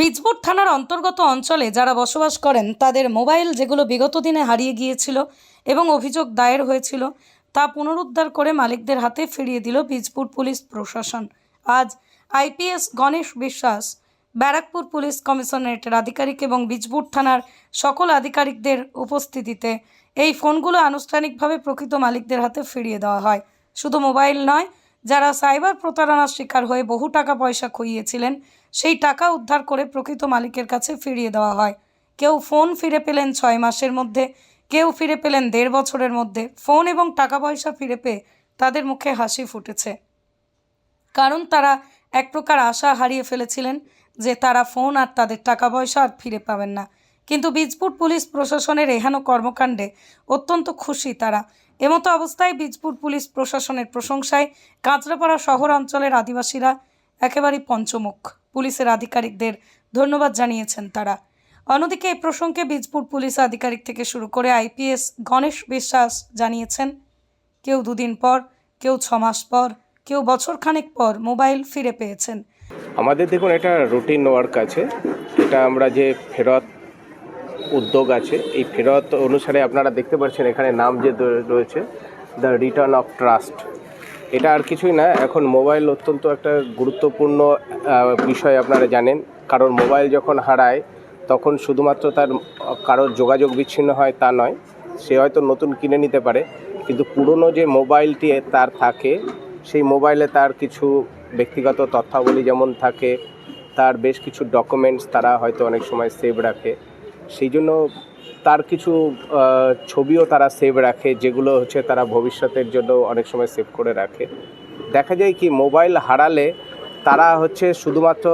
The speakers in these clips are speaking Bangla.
বীজপুর থানার অন্তর্গত অঞ্চলে যারা বসবাস করেন, তাদের মোবাইল যেগুলো বিগত দিনে হারিয়ে গিয়েছিল এবং অভিযোগ দায়ের হয়েছিল, তা পুনরুদ্ধার করে মালিকদের হাতে ফিরিয়ে দিল বীজপুর পুলিশ প্রশাসন। আজ আইপিএস গণেশ বিশ্বাস, ব্যারাকপুর পুলিশ কমিশনারেটের আধিকারিক এবং বীজপুর থানার সকল আধিকারিকদের উপস্থিতিতে এই ফোনগুলো আনুষ্ঠানিকভাবে প্রকৃত মালিকদের হাতে ফিরিয়ে দেওয়া হয়। শুধু মোবাইল নয় যারা সাইবার প্রতারণার শিকার হয়ে বহু টাকা পয়সা খুইয়েছিলেন, সেই টাকা উদ্ধার করে প্রকৃত মালিকের কাছে ফিরিয়ে দেওয়া হয়। কেউ ফোন ফিরে পেলেন ছয় মাসের মধ্যে, কেউ ফিরে পেলেন দেড় বছরের মধ্যে। ফোন এবং টাকা পয়সা ফিরে পেয়ে তাদের মুখে হাসি ফুটেছে। কারণ তারা এক প্রকার আশা হারিয়ে ফেলেছিলেন যে তারা ফোন আর তাদের টাকা পয়সা আর ফিরে পাবেন না। কিন্তু বীজপুর পুলিশ প্রশাসনের এহেন কর্মকাণ্ডে অত্যন্ত খুশি তারা। এমতো অবস্থায় বীজপুর পুলিশ প্রশাসনের প্রশংসায় কাঁচরাপাড়া শহর অঞ্চলের আদিবাসীরা একেবারেই পঞ্চমুখ। পুলিশের আধিকারিকদের ধন্যবাদ জানিয়েছেন তারা। অন্যদিকে এই প্রসঙ্গে বীজপুর পুলিশ আধিকারিক থেকে শুরু করে আইপিএস গণেশ বিশ্বাস জানিয়েছেন, কেউ দুদিন পর, কেউ ছ মাস পর, কেউ বছরখানেক পর মোবাইল ফিরে পেয়েছেন। আমাদের দেখুন এটা রুটিন ওয়ার্ক আছে। এটা আমরা যে ফেরত উদ্যোগ আছে। এই ফেরত অনুসারে আপনারা দেখতে পাচ্ছেন এখানে নাম যে রয়েছে, দ্য রিটার্ন অফ ট্রাস্ট এটা আর কিছুই না, এখন মোবাইল অত্যন্ত একটা গুরুত্বপূর্ণ বিষয় আপনারা জানেন। কারণ মোবাইল যখন হারায়, তখন শুধুমাত্র তার কারোর যোগাযোগ বিচ্ছিন্ন হয় তা নয়, সে হয়তো নতুন কিনে নিতে পারে। কিন্তু পুরনো যে মোবাইলটি তার থাকে, সেই মোবাইলে তার কিছু ব্যক্তিগত তথ্যাবলী যেমন থাকে, তার বেশ কিছু ডকুমেন্টস তারা হয়তো অনেক সময় সেভ রাখে। সেই জন্য তার কিছু ছবিও তারা সেভ রাখে, যেগুলো হচ্ছে তারা ভবিষ্যতের জন্য অনেক সময় সেভ করে রাখে। দেখা যায় কি মোবাইল হারালে তারা হচ্ছে শুধুমাত্র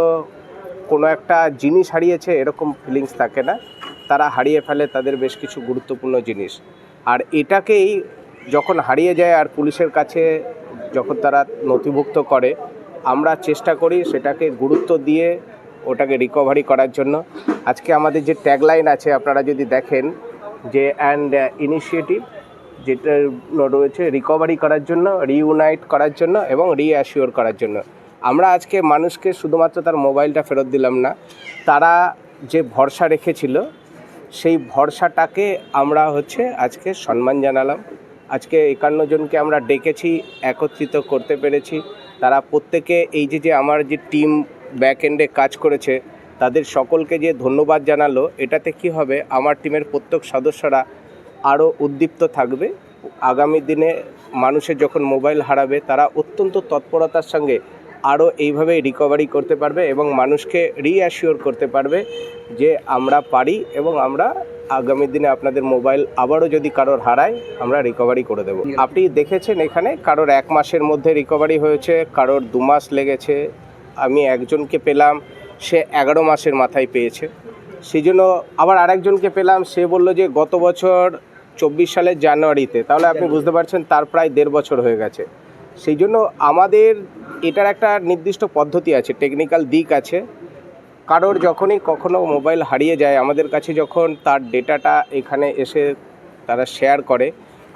কোনো একটা জিনিস হারিয়েছে, এরকম ফিলিংস থাকে না। তারা হারিয়ে ফেলে তাদের বেশ কিছু গুরুত্বপূর্ণ জিনিস। আর এটাকেই যখন হারিয়ে যায় আর পুলিশের কাছে যখন তারা নথিভুক্ত করে, আমরা চেষ্টা করি সেটাকে গুরুত্ব দিয়ে ওটাকে রিকভারি করার জন্য। আজকে আমাদের যে ট্যাগলাইন আছে, আপনারা যদি দেখেন যে অ্যান্ড ইনিশিয়েটিভ যেটা রয়েছে রিকভারি করার জন্য রিউনাইট করার জন্য এবং রিঅ্যাসিওর করার জন্য। আমরা আজকে মানুষকে শুধুমাত্র তার মোবাইলটা ফেরত দিলাম না, তারা যে ভরসা রেখেছিল, সেই ভরসাটাকে আমরা হচ্ছে আজকে সম্মান জানালাম। আজকে একান্ন জনকে আমরা ডেকেছি, একত্রিত করতে পেরেছি। তারা প্রত্যেকে এই যে যে আমার যে টিম ব্যাক এন্ডে কাজ করেছে, তাদের সকলকে যে ধন্যবাদ জানালো, এটাতে কি হবে? আমার টিমের প্রত্যেক সদস্যরা আরও উদ্দীপ্ত থাকবে। আগামী দিনে মানুষের যখন মোবাইল হারাবে, তারা অত্যন্ত তৎপরতার সঙ্গে আরও এইভাবে রিকভারি করতে পারবে এবং মানুষকে রিঅ্যাসিওর করতে পারবে যে আমরা পারি এবং আমরা আগামী দিনে আপনাদের মোবাইল আবারও যদি কারোর হারায়, আমরা রিকভারি করে দেবো। আপনি দেখেছেন এখানে কারোর এক মাসের মধ্যে রিকভারি হয়েছে, কারোর দু মাস লেগেছে আমি একজনকে পেলাম, সে এগারো মাসের মাথায় পেয়েছে। সেই জন্য আবার আরেকজনকে পেলাম, সে বলল যে গত বছর চব্বিশ সালের জানুয়ারিতে, তাহলে আপনি বুঝতে পারছেন তার প্রায় দেড় বছর হয়ে গেছে। সেই জন্য আমাদের এটার একটা নির্দিষ্ট পদ্ধতি আছে টেকনিক্যাল দিক আছে। কারোর যখনই কখনো মোবাইল হারিয়ে যায়, আমাদের কাছে যখন তার ডেটাটা এখানে এসে তারা শেয়ার করে,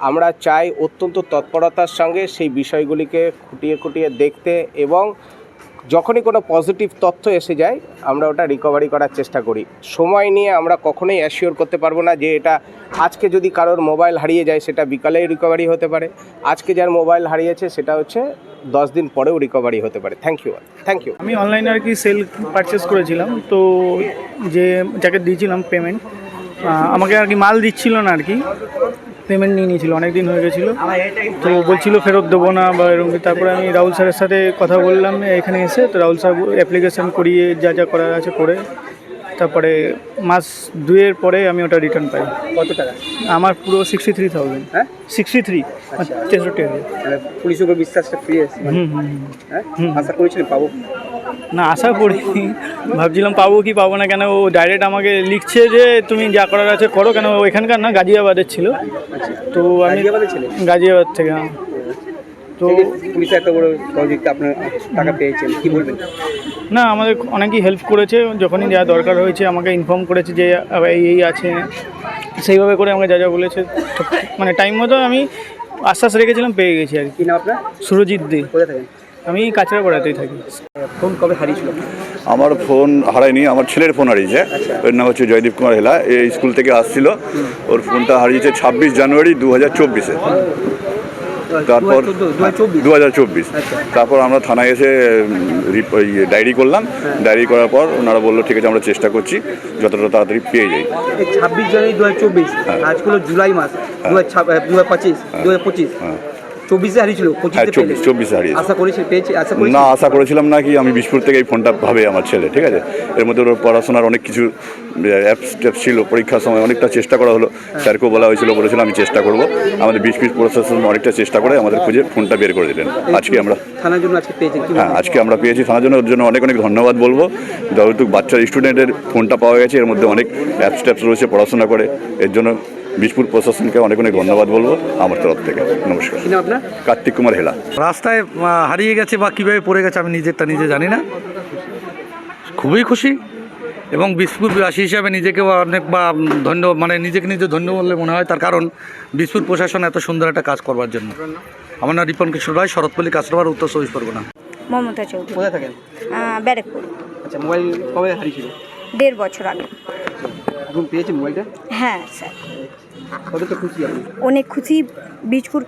আমরা চাই অত্যন্ত তৎপরতার সঙ্গে সেই বিষয়গুলিকে খুঁটিয়ে খুঁটিয়ে দেখতে এবং যখনই কোনো পজিটিভ তথ্য এসে যায়, আমরা ওটা রিকভারি করার চেষ্টা করি। সময় নিয়ে আমরা কখনোই অ্যাসিওর করতে পারব না যে এটা আজকে যদি কারোর মোবাইল হারিয়ে যায়, সেটা বিকালেই রিকভারি হতে পারে। আজকে যার মোবাইল হারিয়েছে, সেটা হচ্ছে দশ দিন পরেও রিকভারি হতে পারে। থ্যাংক ইউ থ্যাংক ইউ আমি অনলাইনে আর কি সেল পারচেস করেছিলাম। তো যে, যাকে দিয়েছিলাম পেমেন্ট আমাকে আর কি মাল দিচ্ছিল না আর কি। পেমেন্ট নিয়ে নিয়েছিল অনেক দিন হয়ে গেছিল। তো বলছিল ফেরত দেবো না বা এরকম। তারপরে আমি রাহুল স্যারের সাথে কথা বললাম এখানে এসে তো রাহুল স্যার অ্যাপ্লিকেশান করিয়ে যা যা করার আছে করে। তারপরে মাস দুয়ের পরে আমি ওটা রিটার্ন পাই। কত টাকা? আমার পুরো সিক্সটি থ্রি থাউজেন্ড হ্যাঁ? সিক্সটি থ্রি তেষট্টি হাজার। মানে পুলিশের উপর বিশ্বাসটা ফ্রি আছে হুম হুম হুম। হ্যাঁ? আশা করেছিলেন পাবো। না আশা করিনি ভাবছিলাম পাবো কি পাবো না কেন ও ডাইরেক্ট আমাকে লিখছে যে তুমি যা করার আছে করো কেন ও এখানকার না গাজিয়াবাদের ছিল। তো আমি গাজিয়াবাদ থেকে। তো পুলিশ এত বড় সহযোগিতা আপনার টাকা পেয়েছেন কি বলবেন? না আমাদের অনেকেই হেল্প করেছে যখনই যা দরকার হয়েছে আমাকে ইনফর্ম করেছে যে এই এই আছে। সেইভাবে করে আমাকে যা যা বলেছে মানে টাইম মতো আমি আশ্বাস রেখেছিলাম পেয়ে গেছি আর কি নাম আপনার? সুরজিৎ দে। কোথায় থাকেন? আমি কাছড়াপাড়াতেই থাকি। ফোন কবে হারিয়েছিল? আমার ফোন হারায়নি আমার ছেলের ফোন হারিয়েছে। ওর নাম হচ্ছে জয়দীপ কুমার হেলা এই স্কুল থেকে আসছিল। ওর ফোনটা হারিয়েছে ছাব্বিশ জানুয়ারি দু হাজার চব্বিশে তারপর দু হাজার চব্বিশ। তারপর আমরা থানায় এসে ডায়েরি করলাম। ডায়েরি করার পর ওনারা বলল ঠিক আছে আমরা চেষ্টা করছি যতটা তাড়াতাড়ি পেয়ে যাই। ছাব্বিশ জানুয়ারি দু হাজার চব্বিশ আজ হলো জুলাই মাস দু হাজার পঁচিশ দু হাজার পঁচিশ। চব্বিশে হারিয়েছিল হ্যাঁ পঁচিশে চব্বিশ চব্বিশে হারিয়েছে আশা করেছি পেয়েছি আশা না আশা করেছিলাম না কি আমি বিশপুর থেকে এই ফোনটা ভাবে আমার ছেলে ঠিক আছে? এর মধ্যে ওর পড়াশোনার অনেক কিছু অ্যাপস ট্যাপস ছিল পরীক্ষার সময় অনেকটা চেষ্টা করা হলো। স্যারকেও বলা হয়েছিল বলেছিল আমি চেষ্টা করব। আমাদের বিশপুর প্রশাসন অনেকটা চেষ্টা করে আমাদের খুঁজে ফোনটা বের করে দিলেন। আজকে আমরা থানার জন্য আজকে পেয়েছেন কি হ্যাঁ আজকে আমরা পেয়েছি থানার জন্য ওর জন্য অনেক অনেক ধন্যবাদ বলব। যেহেতু বাচ্চার স্টুডেন্টের ফোনটা পাওয়া গেছে এর মধ্যে অনেক অ্যাপস ট্যাপস রয়েছে পড়াশোনা করে। এর জন্য বিশপুর প্রশাসনকে অনেক অনেক ধন্যবাদ বলব আমার তরফ থেকে। নমস্কার। আপনার? কার্তিক কুমার হেলা। রাস্তায় হারিয়ে গেছে বা কীভাবে পড়ে গেছে আমি নিজেরটা নিজে জানি না। খুবই খুশি এবং বিশপুরবাসী হিসাবে নিজেকে অনেক বা ধন্য মানে নিজেকে নিজে ধন্য বলে মনে হয় তার কারণ বিশপুর প্রশাসন এত সুন্দর একটা কাজ করবার জন্য। আমার নাম রিপন কিশোর রায় শরৎপল্লী কাছড়াবার উত্তর চব্বিশ পরগনা। মমতা চৌধুরী। কোথায় থাকেন? ব্যারাকপুর। আচ্ছা মোবাইল কবে হারিয়েছিল? দেড় বছর আগে। এখন পেয়েছেন মোবাইলটা? হ্যাঁ স্যার। অনেক খুশি বীজপুর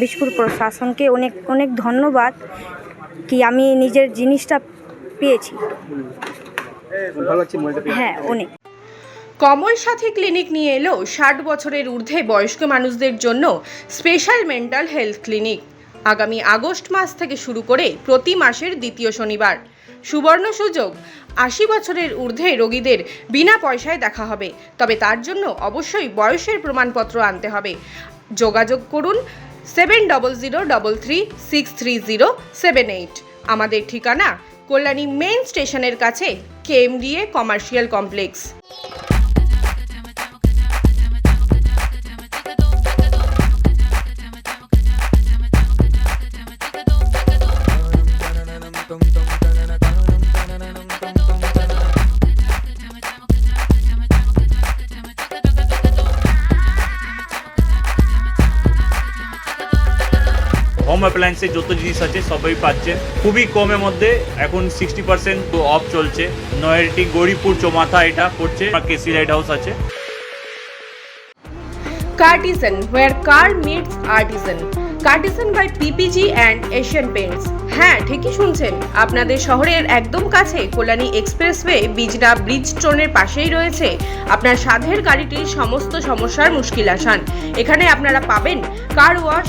বীজপুর প্রশাসনকে অনেক অনেক ধন্যবাদ কি আমি নিজের জিনিসটা পেয়েছি। হ্যাঁ অনেক। কমল সাথী ক্লিনিক নিয়ে এলো ষাট বছরের ঊর্ধ্বে বয়স্ক মানুষদের জন্য স্পেশাল মেন্টাল হেলথ ক্লিনিক। আগামী আগস্ট মাস থেকে শুরু করে প্রতি মাসের দ্বিতীয় শনিবার। সুবর্ণ সুযোগ। আশি বছরের ঊর্ধ্বে রোগীদের বিনা পয়সায় দেখা হবে। তবে তার জন্য অবশ্যই বয়সের প্রমাণপত্র আনতে হবে। যোগাযোগ করুন seven double zero double three six three zero seven eight. আমাদের ঠিকানা কল্যাণী মেন স্টেশনের কাছে, কেএমডিএ কমার্শিয়াল কমপ্লেক্স। হোম অ্যাপ্লায়েন্সের যত জিনিস আছে সবই পাচ্ছেন খুবই কমের মধ্যে এখন সিক্সটি পার্সেন্ট অফ চলছে। নয়ারটি গৌরীপুর চৌমাথা এটা পড়ছে কেসি লাইট হাউস আছে। Cartisan, where car meets artisan. Cartisan by PPG and Asian Paints. হ্যাঁ ঠিকই শুনছেন। আপনাদের শহরের একদম কাছে কল্যাণী এক্সপ্রেসওয়ে বিজনা ব্রিজ স্টোনের পাশেই রয়েছে আপনার সাধের গাড়িটির সমস্ত সমস্যার মুশকিল আসান। এখানে আপনারা পাবেন car wash